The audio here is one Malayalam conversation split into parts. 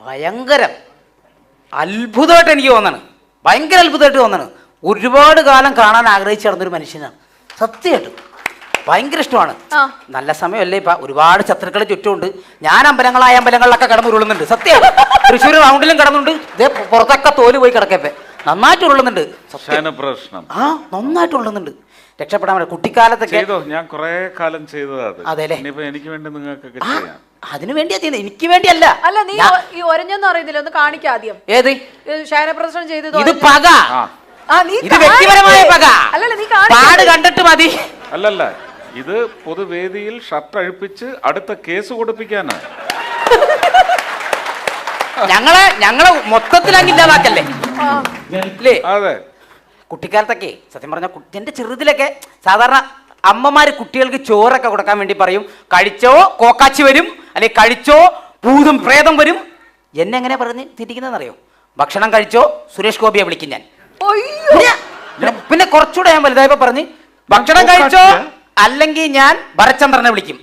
ഭയങ്കരം. അത്ഭുതമായിട്ട് എനിക്ക് തോന്നണം. ഭയങ്കര അത്ഭുതമായിട്ട് തോന്നണം. ഒരുപാട് കാലം കാണാൻ ആഗ്രഹിച്ചു നടന്നൊരു മനുഷ്യനാണ്. സത്യമായിട്ടും. ഭയങ്കര ഇഷ്ടമാണ്. നല്ല സമയമല്ലേ ഇപ്പൊ. ഒരുപാട് ശത്രുക്കളെ ചുറ്റുമുണ്ട്. ഞാൻ അമ്പലങ്ങളായ അമ്പലങ്ങളിലൊക്കെ കടന്നു ഉരുളുന്നുണ്ട് സത്യം തൃശ്ശൂർ റൗണ്ടിലും കടന്നുണ്ട്. ഇതേ പുറത്തൊക്കെ തോൽ പോയി കിടക്കപ്പെ നന്നായിട്ട് ഉരുളുന്നുണ്ട് പ്രശ്നം. ആ നന്നായിട്ട് ഉരുളുന്നുണ്ട് രക്ഷപ്പെടാൻ പറ്റും കുട്ടിക്കാലത്തൊക്കെ ചെയ്തോ? ഞാൻ കുറെ കാലം ചെയ്തതാ അത്. അതെല്ലേ? എനിക്ക് വേണ്ടി നിങ്ങൾക്കൊക്കെ ചെയ്യാം. അതിനു വേണ്ടിയാ ചെയ്യുന്നത്. എനിക്ക് വേണ്ടിയല്ല. അല്ല നീ ഈ ഒരഞ്ഞെന്ന് അറിയുന്നില്ല ഒന്ന് കാണിക്ക ആദ്യം. ഏത്? ശയനപ്രദർശനം ചെയ്തത് ഇത് പക. ആ. ആ, നീ ഇത് വ്യക്തിപരമായ പക. അല്ലല്ല നീ കാണിക്ക്. പാട് കണ്ടിട്ട് മതി. അല്ലല്ല ഇത് പൊതുവേദിയിൽ ഷർട്ട് അഴിപ്പിച്ച് അടുത്ത കേസ് കൊടുപ്പിക്കാനാ. ഞങ്ങളെ ഞങ്ങളെ മൊത്തത്തിൽ അങ്ങ് ഇല്ലാതാക്കല്ലേ. അതെ. കുട്ടിക്കാലത്തൊക്കെ സത്യം പറഞ്ഞ എന്റെ ചെറുതിലൊക്കെ സാധാരണ അമ്മമാര് കുട്ടികൾക്ക് ചോറൊക്കെ കൊടുക്കാൻ വേണ്ടി പറയും. കഴിച്ചോ കോക്കാച്ചി വരും അല്ലെ കഴിച്ചോ പൂതും പ്രേതം വരും. എന്നെ എങ്ങനെ പറഞ്ഞ് തിരിക്കുന്നതെന്നറിയോ? ഭക്ഷണം കഴിച്ചോ സുരേഷ് ഗോപിയെ വിളിക്കും ഞാൻ. അയ്യോ. പിന്നെ കുറച്ചുകൂടെ ഞാൻ വലുതായപ്പോ പറഞ്ഞ് ഭക്ഷണം കഴിച്ചോ അല്ലെങ്കിൽ ഞാൻ ഭരചന്ദ്രനെ വിളിക്കും.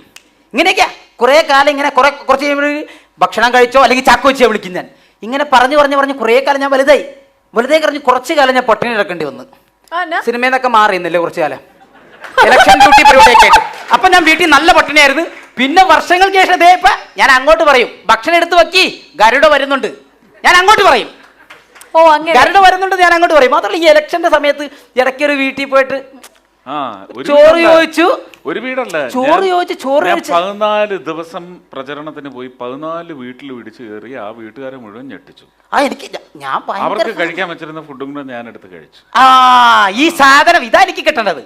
ഇങ്ങനെയൊക്കെയാ. കുറെ കാലം ഇങ്ങനെ കുറെ കുറച്ച് കഴിയുമ്പോൾ ഭക്ഷണം കഴിച്ചോ അല്ലെങ്കിൽ ചാക്കോച്ചിയെ വിളിക്കും ഞാൻ. ഇങ്ങനെ പറഞ്ഞു പറഞ്ഞു പറഞ്ഞു കുറേ കാലം ഞാൻ വലുതായി. വലുതായി കഴിഞ്ഞ് കുറച്ച് കാലം ഞാൻ പൊട്ടിനെ എടുക്കേണ്ടി വന്നു? സിനിമയിൽ നിന്നൊക്കെ മാറിയിരുന്നില്ലേ കുറച്ച് കാലം. ഇലക്ഷൻ ഡ്യൂട്ടി പരിപാടിയൊക്കെ ആയിട്ട്. അപ്പൊ ഞാൻ വീട്ടിൽ നല്ല പട്ടിണിയായിരുന്നു പിന്നെ വർഷങ്ങൾക്ക് ശേഷം ദേ ഇപ്പൊ ഞാൻ അങ്ങോട്ട് പറയും ഭക്ഷണം എടുത്തു വെക്കി ഗരുഡ വരുന്നുണ്ട്. ഞാൻ അങ്ങോട്ട് പറയും. ഓ അങ്ങനെ. ഗരുഡ വരുന്നുണ്ട് ഞാൻ അങ്ങോട്ട് പറയും. മാത്രമല്ല ഈ ഇലക്ഷന്റെ സമയത്ത് ഇടയ്ക്കൊരു വീട്ടിൽ പോയിട്ട് ചോറ്. ചോദിച്ചു. ഒരു വീടല്ല. ചോറ് ചോദിച്ചു ചോറ് പതിനാല് ദിവസം പ്രചരണത്തിന് പോയി പതിനാല് വീട്ടിൽ പിടിച്ചു കയറി ആ വീട്ടുകാരെ മുഴുവൻ ഞെട്ടിച്ചു. ആ എനിക്ക് ഞാൻ അവർക്ക് കഴിക്കാൻ വെച്ചിരുന്ന ഫുഡും കൂടെ ഞാൻ എടുത്ത് കഴിച്ചു. ആ ഈ സാധനം ഇതാ എനിക്ക് കിട്ടേണ്ടത്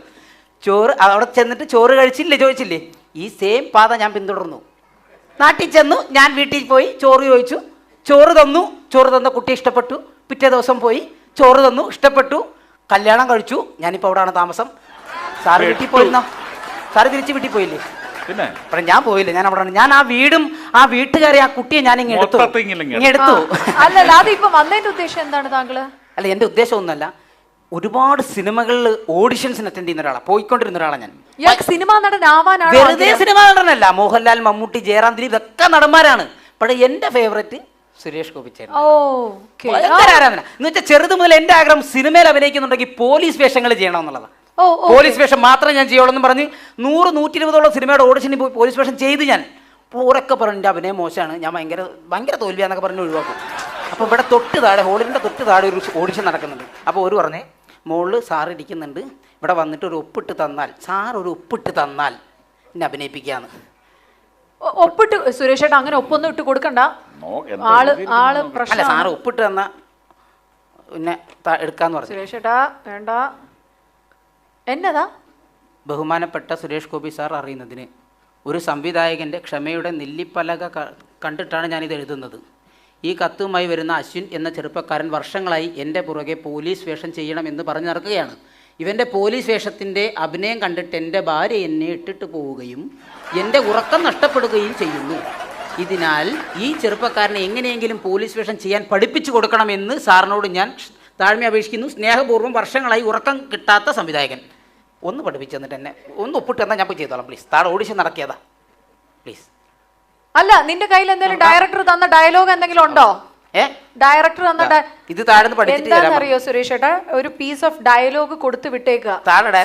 ചോറ് അവിടെ ചെന്നിട്ട് ചോറ് കഴിച്ചില്ലേ ചോദിച്ചില്ലേ? ഈ സെയിം പാത ഞാൻ പിന്തുടർന്നു. നാട്ടിൽ ചെന്നു ഞാൻ വീട്ടിൽ പോയി ചോറ് ചോദിച്ചു. ചോറ് തന്നു ചോറ് തന്ന കുട്ടി ഇഷ്ടപ്പെട്ടു. പിറ്റേ ദിവസം പോയി ചോറ് തന്നു ഇഷ്ടപ്പെട്ടു. കല്യാണം കഴിച്ചു. ഞാനിപ്പോൾ അവിടെയാണ് താമസം. സാറ് വീട്ടിൽ പെട്ടു. പോയിരുന്നോ സാറ് തിരിച്ച് വീട്ടിൽ പോയില്ലേ? പിന്നെ? ഞാൻ പോയില്ല? ഞാൻ അവിടെ ഞാൻ ആ വീടും ആ വീട്ടുകാരെ ആ കുട്ടിയെ ഞാൻ ഇങ്ങനെ എടുത്തു. മൊത്തത്തിൽ ഇങ്ങ് ഇങ്ങ് എടുത്തു. അല്ലല്ല അത് ഇപ്പൊ വന്നതിന്റെ ഉദ്ദേശം എന്താണ് താങ്കൾ? അല്ല എന്റെ ഉദ്ദേശമൊന്നുമല്ല. ഒരുപാട് സിനിമകളിൽ ഓഡിഷൻസിന് അറ്റൻഡ് ചെയ്യുന്ന ഒരാളാണ് പോയിക്കൊണ്ടിരുന്ന ഒരാളാണ് ഞാൻ. ഇയാൾക്ക് സിനിമാ നടൻ ആവാനാണ് വെറുതെ സിനിമ നടനല്ല. മോഹൻലാൽ മമ്മൂട്ടി ജയറാം ദിലീപ് ഇതൊക്കെ നടന്മാരാണ്. പക്ഷെ എന്റെ ഫേവറേറ്റ് സുരേഷ് ഗോപി ചേട്ടൻ ഓ okay. ഭയങ്കര ആരാധന. എന്ന് വെച്ചാൽ ചെറുത് മുതൽ എന്റെ ആഗ്രഹം സിനിമയിൽ അഭിനയിക്കുന്നുണ്ടെങ്കിൽ പോലീസ് വേഷങ്ങൾ ചെയ്യണം എന്നുള്ളതാണ് പോലീസ് വേഷം മാത്രം ഞാൻ ചെയ്യുള്ളൂ എന്ന് പറഞ്ഞ് നൂറ് നൂറ്റി ഇരുപതോളം സിനിമയുടെ ഓഡിഷനിൽ പോയി പോലീസ് വേഷം ചെയ്ത് ഞാൻ പൂറൊക്കെ ഉറക്കെ പറഞ്ഞു എന്റെ അഭിനയം മോശമാണ്. ഞാൻ ഭയങ്കര ഭയങ്കര തോൽവിയാന്നൊക്കെ പറഞ്ഞ് ഒഴിവാക്കും. അപ്പോൾ ഇവിടെ തൊട്ട് താഴെ ഹോളിന്റെ തൊട്ട് താഴെ ഒരു ഓഡിഷൻ നടക്കുന്നുണ്ട്. അപ്പോൾ ഒരു പറഞ്ഞേ മുകളിൽ സാർ ഇരിക്കുന്നുണ്ട്. ഇവിടെ വന്നിട്ട് ഒരു ഒപ്പിട്ട് തന്നാൽ സാർ ഒരു ഒപ്പിട്ട് തന്നാൽ എന്നെ അഭിനയിപ്പിക്കാന്ന് ഒ- ഒപ്പിട്ട് സുരേഷ് ഏട്ടാ അങ്ങനെ ഒപ്പൊന്നും ഇട്ട് കൊടുക്കണ്ട. ആൾ ആൾ അല്ല പ്രശ്നം സാറ് ഒപ്പിട്ട് തന്ന പിന്നെ എടുക്കാന്ന് പറഞ്ഞു. സുരേഷ് ഏട്ടാ വേണ്ട. എന്നതാ? ബഹുമാനപ്പെട്ട സുരേഷ് ഗോപി സാർ അറിയുന്നതിന്. ഒരു സംവിധായകന്റെ ക്ഷമയുടെ നെല്ലിപ്പലക കണ്ടിട്ടാണ് ഞാനിത് എഴുതുന്നത്. ഈ കത്തുമായി വരുന്ന അശ്വിൻ എന്ന ചെറുപ്പക്കാരൻ വർഷങ്ങളായി എന്റെ പുറകെ പോലീസ് വേഷം ചെയ്യണമെന്ന് പറഞ്ഞു നടക്കുകയാണ്. ഇവന്റെ പോലീസ് വേഷത്തിന്റെ അഭിനയം കണ്ടിട്ട് എന്റെ ഭാര്യ എന്നെ ഇട്ടിട്ട് പോവുകയും എന്റെ ഉറക്കം നഷ്ടപ്പെടുകയും ചെയ്യുന്നു. ഇതിനാൽ ഈ ചെറുപ്പക്കാരനെ എങ്ങനെയെങ്കിലും പോലീസ് വേഷം ചെയ്യാൻ പഠിപ്പിച്ചു കൊടുക്കണമെന്ന് സാറിനോട് ഞാൻ താഴ്മ അപേക്ഷിക്കുന്നു. സ്നേഹപൂർവം വർഷങ്ങളായി ഉറക്കം കിട്ടാത്ത സംവിധായകൻ. ഒന്ന് പഠിപ്പിച്ചു തന്നിട്ട് എന്നെ ഒന്ന് ഒപ്പിട്ട് തന്നാൽ ഞാൻ പോയി ചെയ്തോളാം പ്ലീസ് താഴെ ഓഡിഷൻ നടക്കിയതാ പ്ലീസ് അല്ല നിന്റെ കയ്യിൽ എന്തെങ്കിലും ഡയറക്ടർ തന്ന ഡയലോഗ് എന്തെങ്കിലും ഉണ്ടോ? ഡയറക്ടർ തന്ന ഇത് എന്താണെന്നറിയോ സുരേഷ് ഏട്ടാ? ഒരു പീസ് ഓഫ് ഡയലോഗ് കൊടുത്ത് വിട്ടേക്കുക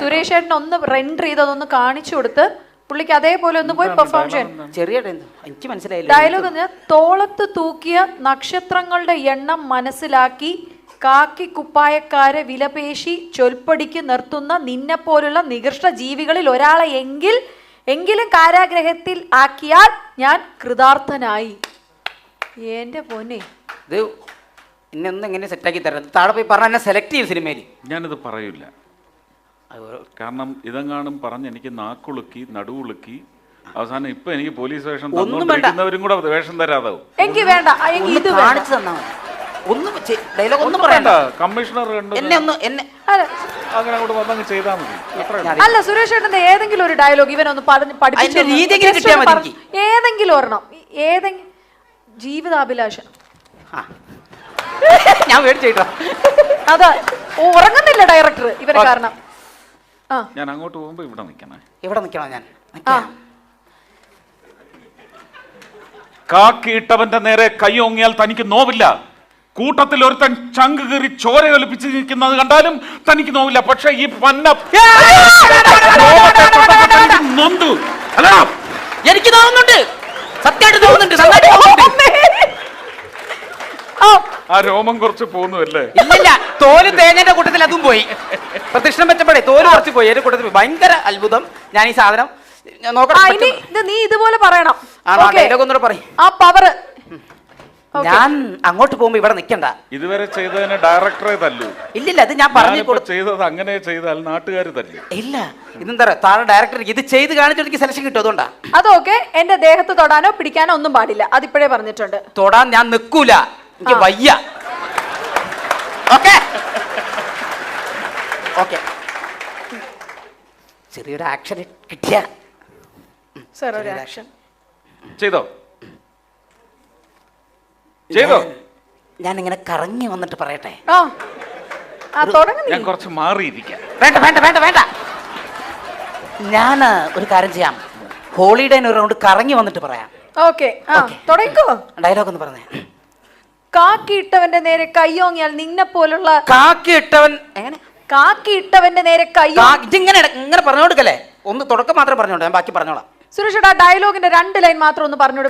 സുരേഷ് ഏട്ടൻ ഒന്ന് റെൻഡർ ചെയ്ത് അതൊന്ന് കാണിച്ചു കൊടുത്ത് പുള്ളിക്ക് അതേപോലെ ഒന്ന് പോയി പെർഫോം ചെയ്യാൻ. ചെറിയ എനിക്ക് മനസ്സിലായില്ല. ഡയലോഗ് തോളത്ത് തൂക്കിയ നക്ഷത്രങ്ങളുടെ എണ്ണം മനസ്സിലാക്കി കാക്കി കുപ്പായക്കാരെ വിലപേശി ചൊൽപ്പടിക്ക് നിർത്തുന്ന നിന്നെപ്പോലുള്ള നികൃഷ്ട ജീവികളിൽ ഒരാളെ എങ്കിൽ എങ്കിലും കാരാഗ്രഹത്തിൽ ആക്കിയാൽ ഞാൻ കൃതാർത്ഥനായി. എന്റെ പൊന്നെ. ഇത് എന്നെ ഒന്ന് എങ്ങനെ സെറ്റാക്കി തരാം താഴെ പോയി പറഞ്ഞ എന്നെ സെലക്ട് ചെയ്യും സിനിമയിൽ ഞാനിത് പറയില്ല കാരണം ഇതെങ്ങാനും പറഞ്ഞ് എനിക്ക് നാക്കുളുക്കി നടുവുളുക്കി അവസാനം ഇപ്പൊ എനിക്ക് പോലീസ് വേഷം ഒന്നും വേണ്ട. കൂടെ വേഷം തരാതാവും. എനിക്ക് വേണ്ട. ഇത് കാണിച്ചു തന്നാ മതി. ഒന്നും ഡയലോഗ് ഒന്നും പറയണ്ട. കമ്മീഷണർ എന്നെ ഒന്ന് എന്നെ അല്ല, അങ്ങനെ അങ്ങോട്ട് വന്നങ്ങ് ചെയ്താൽ മതി. അല്ല സുരേഷ് ഏട്ടന്റെ ഏതെങ്കിലും ഒരു ഡയലോഗ് ഇവനൊന്ന് പറഞ്ഞ് പഠിപ്പിച്ചു ഏതെങ്കിലും ഒരെണ്ണം. ഏതെങ്കിലും ജീവിതാഭിലാഷം. ഞാൻ മേടിച്ചേട്ടോ അതാ. ഉറങ്ങുന്നില്ല ഡയറക്ടർ ഇവരെ കാരണം. ആ. ഞാൻ അങ്ങോട്ട് പോകുമ്പോ ഇവിടെ നിൽക്കണേ. ഇവിടെ നിൽക്കണോ ഞാൻ. കാക്കിയിട്ടവന്റെ നേരെ കൈയോങ്ങിയാൽ തനിക്ക് നോവില്ല. കൂട്ടത്തിൽ ഒരുത്തൻ ചങ്ക് കീറി ചോര ഒലിപ്പിച്ച് നിൽക്കുന്നത് കണ്ടാലും തനിക്ക് നോവില്ല പക്ഷെ ഈ പന്ന നൊന്തു എനിക്ക് തോന്നുന്നുണ്ട് സത്യമായിട്ട് തോന്നുന്നുണ്ട് ആ ആ രോമം കുറച്ച് പോന്നു അല്ലേ ഇല്ല തോൽ തേങ്ങന്റെ കൂട്ടത്തിൽ അതും പോയി പ്രദക്ഷിണം വെച്ചപ്പോഴേ തോൽ കുറച്ച് പോയി എന്റെ കൂട്ടത്തിൽ ഭയങ്കര അത്ഭുതം ഞാൻ ഈ സാധനം നോക്കണം നീ ഇതുപോലെ പറയണം ആ Okay. ഡയലോഗ് ഒന്നുകൂടെ പറയും ആ പവർ ഞാൻ അങ്ങോട്ട് പോകുമ്പോ ഇവിടെ നിൽക്കണ്ട ഇതുവരെ ചെയ്തതിന് ഡയറക്ടറെ തല്ലു. ഇല്ലില്ല അത് ഞാൻ പറഞ്ഞു ഞാനിപ്പോ കൊടുത്തു ചെയ്തത് അങ്ങനെ ചെയ്താൽ നാട്ടുകാർ തല്ലു. ഇല്ല ഇതെന്താ പറയാ താഴെ ഡയറക്ടർ ഇത് ചെയ്ത് കാണിച്ചു എനിക്ക് സെലക്ഷൻ കിട്ടും അതുകൊണ്ടാ. അതൊക്കെ എന്റെ ദേഹത്ത് തൊടാനോ പിടിക്കാനോ ഒന്നും പാടില്ല അതിപ്പോഴേ പറഞ്ഞിട്ടുണ്ട്. തൊടാൻ ഞാൻ നിൽക്കൂല എനിക്ക് വയ്യ. ഓക്കെ ഓക്കെ ചെറിയൊരു ആക്ഷൻ കിട്ടിയ. സർ ഒരു ആക്ഷൻ ചെയ്തോ? ചെയ്തോ? ഞാൻ ഇങ്ങനെ കറങ്ങി വന്നിട്ട് പറയട്ടെ. ആ. ആ തുടങ്ങി ഞാൻ കുറച്ച് മാറിയിരിക്കാം. വേണ്ട വേണ്ട വേണ്ട വേണ്ട. ഞാൻ ഒരു കാര്യം ചെയ്യാം. ഹോളിഡേന് ഒരു റൗണ്ട് കറങ്ങി വന്നിട്ട് പറയാം. ഓക്കെ ആ. തുടങ്ങിക്കോ. ഡയലോഗ് ഒന്ന് പറഞ്ഞേ. കാക്കിയിട്ടവന്റെ നേരെ കയ്യോങ്ങിയാൽ നിന്നെ പോലുള്ള കാക്കി ഇട്ടവൻ എങ്ങനെ? കാക്കിയിട്ടവന്റെ നേരെ കയ്യോ കാ- ഇതിങ്ങനെ ഇട- ഇങ്ങനെ പറഞ്ഞു കൊടുക്കല്ലേ ഒന്ന് തുടക്കം മാത്രം പറഞ്ഞോട്ടെ ഞാൻ ബാക്കി പറഞ്ഞോളാം. സുരേഷ് ഡയലോഗിന്റെ രണ്ട് ലൈൻ മാത്രം ഒന്ന് പറഞ്ഞു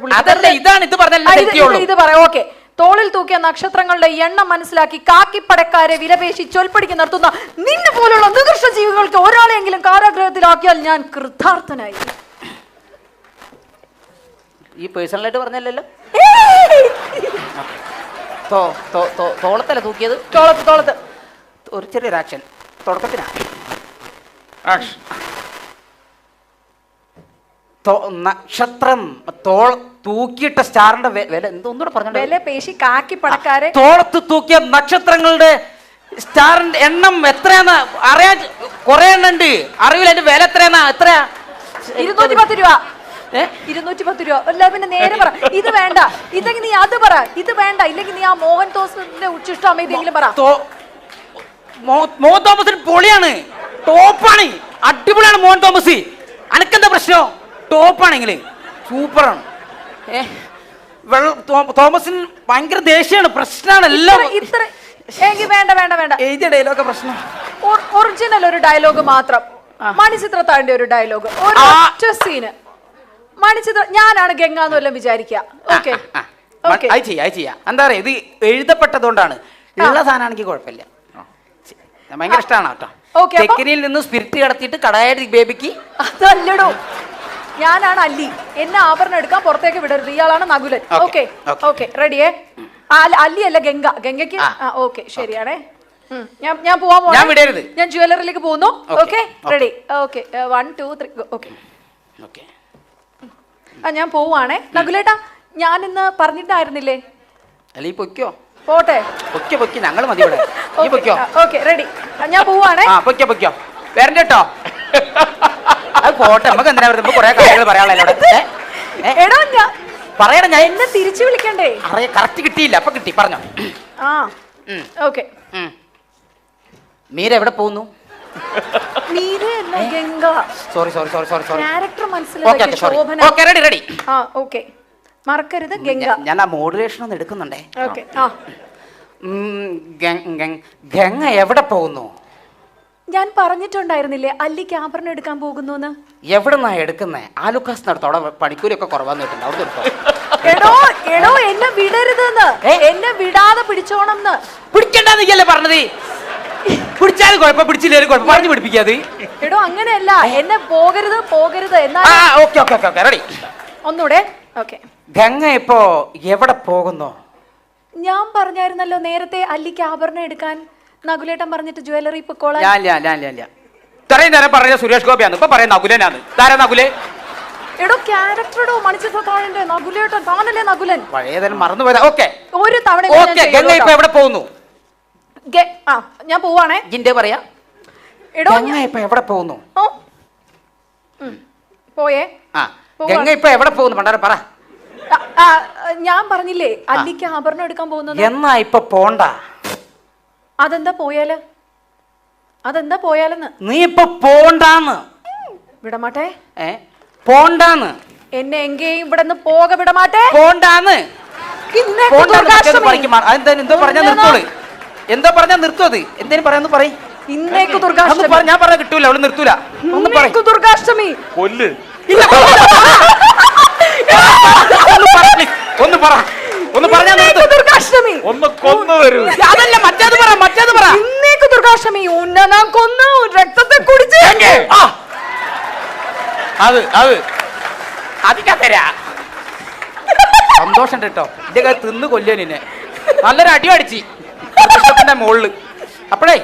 ഇതാണ് ഇത് പറഞ്ഞല്ലേ ഇത് പറയാം ഓക്കെ. തോളിൽ തൂക്കിയ നക്ഷത്രങ്ങളുടെ എണ്ണം മനസ്സിലാക്കി കാക്കിപ്പടക്കാരെ വിലപേശി ചൊൽപ്പടിക്ക് നടത്തുന്ന നിന്നെ പോലുള്ള നികൃഷ്ട ജീവികൾക്ക് ഒരാളെങ്കിലും കാരാഗ്രഹത്തിലാക്കിയാൽ ഞാൻ കൃതാർത്ഥനായി. ഈ പേഴ്സണലായിട്ട് പറഞ്ഞല്ലോ തോ തോ- തോ- തോളത്തല്ല തൂക്കിയത്? തോളത്ത് തോളത്ത്. ഒരു ചെറിയൊരു ആക്ഷൻ. തുടക്കത്തിനാ. ആക്ഷൻ. നക്ഷത്രം തോൾ തൂക്കിയിട്ട സ്റ്റാറിന്റെ വില എന്തോന്നൂടെ പറഞ്ഞു വില പേശി കാക്കിപ്പടക്കാരെ തോളത്ത് തൂക്കിയ നക്ഷത്രങ്ങളുടെ സ്റ്റാറിന്റെ എണ്ണം എത്രയാന്ന് അറിയാൻ കുറെ എണ്ണം ഉണ്ട് അറിവില്ല അതിന്റെ വില എത്രയാന്നാ? എത്രയാ? ഇരുന്നൂറ്റി പത്ത് രൂപ? ഇരുന്നൂറ്റി പത്ത് രൂപ. അല്ല പിന്നെ നേരെ പറ. ഇത് വേണ്ട. ഇതെങ്കിൽ നീ അത് പറ. ഇത് വേണ്ട. ഇല്ലെങ്കിൽ നീ ആ മോഹൻ തോസിന്റെ ഉച്ചിഷ്ടം ഇതെങ്കിലും പറ. മോഹൻ തോമസിന് പൊളിയാണ്. ടോപ്പാണ്. അടിപൊളിയാണ് മോഹൻ തോമസ്. അനക്കെന്താ പ്രശ്നം? ടോപ്പാണെങ്കിൽ സൂപ്പറാണ് ഏ? വെള്ള തോമസിന് ഭയങ്കര ദേഷ്യമാണ് പ്രശ്നമാണ് എല്ലാം. ഇത്ര. ഇത്ര വേണ്ട വേണ്ട വേണ്ട. എഴുതിയ ഡയലോഗൊക്കെ പ്രശ്നം. ഒറിജിനൽ ഒരു ഡയലോഗ് മാത്രം. മണിച്ചിത്രത്താഴിന്റെ ഒരു ഡയലോഗ് ഒരു സീന് മണിച്ചിത്ര ഞാനാണ് ഗംഗ എന്ന് വല്ലതും വിചാരിക്കുക ഓക്കെ. അത് ചെയ്യാം അത് ചെയ്യാം. എന്താ പറയാ ഇത് എഴുതപ്പെട്ടതുകൊണ്ടാണ്. ഉള്ള സാധനമാണെങ്കിൽ കുഴപ്പമില്ല. ഭയങ്കര ഇഷ്ടമാണ് കേട്ടോ. നിന്ന് സ്പിരിറ്റ് കടത്തിയിട്ട് കടായ ബേബിക്ക് അതല്ലടോ. ഞാനാണ് അല്ലി. എന്നെ ആഭരണം എടുക്കാൻ പുറത്തേക്ക് വിടരുത്. ഇയാളാണ് നകുലൻ ഓക്കെ. ഓക്കെ റെഡിയേ? അല്ലി അല്ല ഗംഗ. ഗംഗയ്ക്ക്? ഓക്കെ ശരിയാണേ. ഞാൻ ഞാൻ പോവാൻ പോവാണ്. ഞാൻ ജുവലറിലേക്ക് പോകുന്നു. Okay ready. Okay one two three okay. ആ ഞാൻ പോവാണേ നകുലേട്ടാ ഞാൻ ഇന്ന് പറഞ്ഞിട്ടായിരുന്നില്ലേ? അല്ല ഈ പൊയ്ക്കോ. പോട്ടെ. പൊക്കെ പൊക്കി ഞങ്ങൾ മതി ഇവിടെ. Okay ready. ഞാൻ പോവാണേ ആ പൊയ്ക്കോ പൊയ്ക്കോ. വരണ്ട കേട്ടോ. അത് പോട്ടെ നമുക്ക് എന്തിനാ വെറുതെ? കുറെ കാര്യങ്ങൾ പറയാനുള്ള എന്നോട് ഏ? ഏ? എടോ ഞാൻ പറയണം ഞാൻ എന്നെ തിരിച്ചു വിളിക്കണ്ടേ? അറിയ കറക്റ്റ് കിട്ടിയില്ല. അപ്പൊ കിട്ടി പറഞ്ഞോ. ആ ഓക്കെ. മീര എവിടെ പോകുന്നു? Sorry sorry sorry sorry sorry character മനസ്സിലാക്കി റെഡി റെഡി ആ ഓക്കെ. മറക്കരുത് ഗംഗ. ഞാൻ ആ മോഡുലേഷൻ ഒന്ന് എടുക്കുന്നുണ്ടേ. ഓക്കെ ആ. ഗംഗ എവിടെ പോകുന്നു? ഞാൻ പറഞ്ഞിട്ടുണ്ടായിരുന്നില്ലേ അല്ലിക്ക് ആഭരണം എടുക്കാൻ പോകുന്നു എവിടെ നിന്നാ എടുക്കുന്നേ? ആലുക്കാസ് നടത്തും. അവിടെ പണിക്കൂലിയൊക്കെ കുറവാന്ന് കേട്ടിട്ടുണ്ട്. അവിടെ എടുത്തോ എടോ എടോ എന്നെ വിടരുതെന്ന്. എന്നെ വിടാതെ പിടിച്ചോണം പിടിക്കണ്ടെന്നല്ലേ പറഞ്ഞത്? പിടിച്ചാലും കുഴപ്പം പിടിച്ചില്ലേലും കുഴപ്പം. പറഞ്ഞു പിടിപ്പിക്കാത് എടോ അങ്ങനെയല്ല. എന്നെ പോകരുത് പോകരുത്. Okay okay okay okay. Ready ഒന്നൂടെ ഓക്കെ. ഗംഗ ഇപ്പോ എവിടെ പോകുന്നു? ഞാൻ പറഞ്ഞായിരുന്നല്ലോ നേരത്തെ അല്ലിക്ക് ആഭരണം എടുക്കാൻ. നകുലേട്ടൻ പറഞ്ഞിട്ട് ജ്വല്ലറി ഇത്രയും നേരം പറഞ്ഞ സുരേഷ് ഗോപിയാണ്. ഇപ്പൊ പറയാം നകുലനാണ്. താരാ നകുലേ? എടോ ക്യാരക്ടറോ മണിച്ചിത്രത്താഴിന്റെ നകുലേട്ടൻ താനല്ലേ നകുലൻ? പഴയതെല്ലാം മറന്നുപോയതാ ഓക്കെ. ഒരു തവണ ഗംഗ ഇപ്പൊ എവിടെ പോകുന്നു? ആ ഞാൻ പോവാണേ. ജിന്റെ പറയാ. എടോ ഗംഗ ഇപ്പൊ എവിടെ പോകുന്നു. പോയേ. ആ പോവാ. ഗംഗ ഇപ്പൊ എവിടെ പോകുന്നു? പണ്ടാരം പറ. ഞാൻ പറഞ്ഞില്ലേ അല്ലിക്ക് ആഭരണം എടുക്കാൻ പോകുന്നത്? എന്നാ ഇപ്പൊ പോണ്ട? അതെന്താ പോയാൽ? അതെന്താ പോയാലെന്ന്? നീ ഇപ്പൊ പോണ്ടാന്ന്. വിടമാട്ടെ. ഏ? പോണ്ടാന്ന്. എന്നെ എങ്കേയും ഇവിടെ നിന്ന് പോക വിടമാട്ടെ. പോണ്ടാന്ന്. എന്തോ പറഞ്ഞാ നിർത്തോൾ. എന്തോ പറഞ്ഞാ നിർത്തോ അത്. എന്തേലും പറയാന്ന് പറയും. ഇന്നേക്ക് ഒന്ന് ദുർഗാഷ്ടമി. ഞാൻ പറഞ്ഞ കിട്ടൂല. അവൾ നിർത്തൂല. ഇന്നേക്ക് ദുർഗാഷ്ടമി. കൊല്ല്. ഒന്ന് പറ. ഒന്ന് പറ. ഒന്ന് പറഞ്ഞാ ദുർഗാഷ്ടമി. ഒന്ന് കൊന്നു തരൂ. അതല്ല മറ്റേത് പറ. ഉന്ന നാം കൊന്നു രക്തത്തെ കുടിച്ച്. അത് അത്. അതിക്കത്തരാ തരാ. സന്തോഷം കേട്ടോ. ഇതൊക്കെ കയ്യിൽ തിന്ന് കൊല്ലുക നിന്നെ. നല്ലൊരു അടി അടിച്ച്. മുകളിൽ അപ്പോഴേ